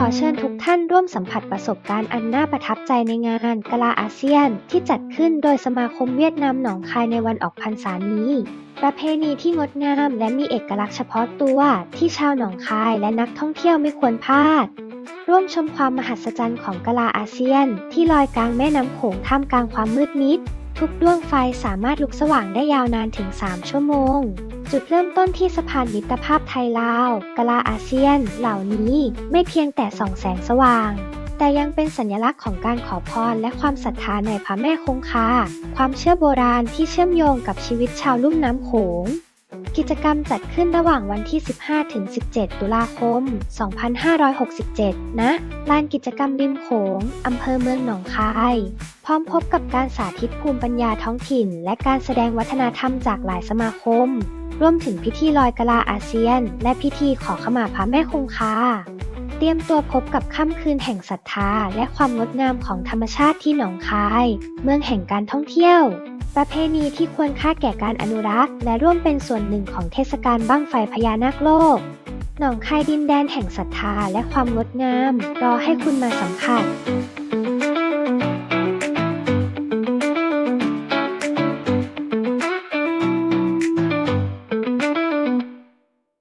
ขอเชิญทุกท่านร่วมสัมผัสประสบการณ์อันน่าประทับใจในงานกลาอาเซียน ที่จัดขึ้นโดยสมาคมเวียดนามหนองคายในวันออกพรรษานี้ ประเพณีที่งดงามและมีเอกลักษณ์เฉพาะตัวที่ชาวหนองคายและนักท่องเที่ยวไม่ควรพลาด ร่วมชมความมหัศจรรย์ของกลาอาเซียน ที่ลอยกลางแม่น้ำโขงท่ามกลางความมืดมิด ทุกดวงไฟสามารถลุกสว่างได้ยาวนานถึง 3 ชั่วโมง จุดเริ่มต้นที่สะพานมิตรภาพไทยลาวกลาอาเซียน เหล่านี้ไม่เพียงแต่ส่องแสงสว่าง แต่ยังเป็นสัญลักษณ์ของการขอพรและความศรัทธาในพระแม่คงคา ความเชื่อโบราณที่เชื่อมโยงกับชีวิตชาวลุ่มน้ำโขงกิจกรรมจัดขึ้นระหว่างวันที่ 15ถึง17 ตุลาคม 2567 ณ ลานกิจกรรมริมโขง อำเภอเมืองหนองคาย ร้อมพบกับการสาธิตภูมิปัญญาท้องถิ่น และการแสดงวัฒนธรรมจากหลายสมาคม รวมถึงพิธีลอยกะลาอาเซียน และพิธีขอขมาพระแม่คงคา เตรียมตัวพบกับค่ำคืนแห่งศรัทธา และความงดงามของธรรมชาติที่หนองคาย เมืองแห่งการท่องเที่ยว ประเพณีที่ควรค่าแก่การอนุรักษ์ และร่วมเป็นส่วนหนึ่งของเทศกาลบั้งไฟพญานาคโลกหนองคายดินแดนแห่งศรัทธาและความงดงาม รอให้คุณมาสัมผัส